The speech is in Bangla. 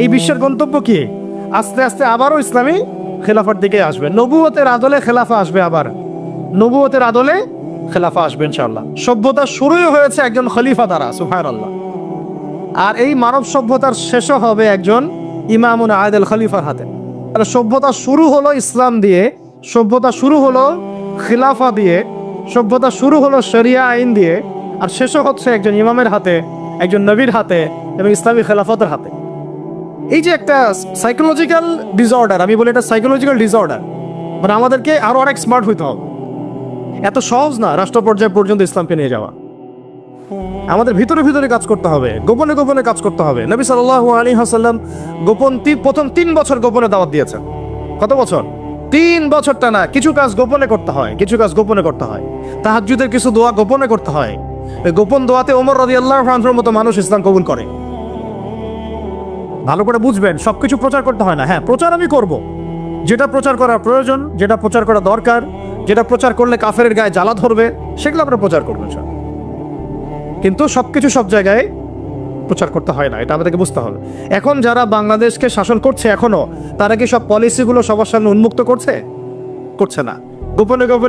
এই বিশ্বের গন্তব্য কি? আস্তে আস্তে আবারও ইসলামী খেলাফার দিকে আসবে। নবুয়তের আদলে খেলাফা আসবে আবার। নবুয়তের আদলে খেলাফা আসবে ইনশাআল্লাহ। সভ্যতা শুরুই হয়েছে একজন খলিফা দ্বারা সুহার আল্লাহ আর এই মানব সভ্যতার শেষও হবে একজন ইমামুন আয়দেল খলিফার হাতে। তাহলে সভ্যতা শুরু হলো ইসলাম দিয়ে, সভ্যতা শুরু হলো খিলাফা দিয়ে, সভ্যতা শুরু হলো শরিয়া আইন দিয়ে, আর শেষও হচ্ছে একজন ইমামের হাতে, একজন নবীর হাতে এবং ইসলামী খেলাফতের হাতে। এই যে একটা সাইকোলজিক্যাল ডিসঅর্ডার আমি বলি এটা সাইকোলজিক্যাল ডিসঅর্ডার মানে আমাদেরকে আরও অনেক স্মার্ট হইতে হবে। এত সহজ না রাষ্ট্র পর্যায় পর্যন্ত ইসলামকে নিয়ে যাওয়া। আমাদের ভিতরে ভিতরে কাজ করতে হবে, গোপনে গোপনে কাজ করতে হবে। নবী সাল্লাল্লাহু আলাইহি হাসাল্লাম গোপন প্রথম তিন বছর গোপনে দাওয়াত দিয়েছেন। কত বছর? তিন বছরটা না, কিছু কাজ গোপনে করতে হয়, কিছু কাজ গোপনে করতে হয়। তাহাজ্জুদের কিছু দোয়া গোপনে করতে হয়। গোপন দোয়াতে ওমর রাদিয়াল্লাহু আনহুর মতো মানুষ ইসলাম কবুল করে। ভালো করে বুঝবেন, সবকিছু প্রচার করতে হয় না। হ্যাঁ প্রচার আমি করব। যেটা প্রচার করা প্রয়োজন, যেটা প্রচার করা দরকার, যেটা প্রচার করলে কাফের গায়ে জ্বালা ধরবে, সেগুলো আমরা প্রচার করব কিন্তু সবকিছু সব জায়গায় প্রচার করতে হয় না, এটা আমাদেরকে বুঝতে হবে। এখন যারা বাংলাদেশকে শাসন করছে এখনও, তারা কি সব পলিসিগুলো সবার সামনে উন্মুক্ত করছে? করছে না। গোপনে গোপনে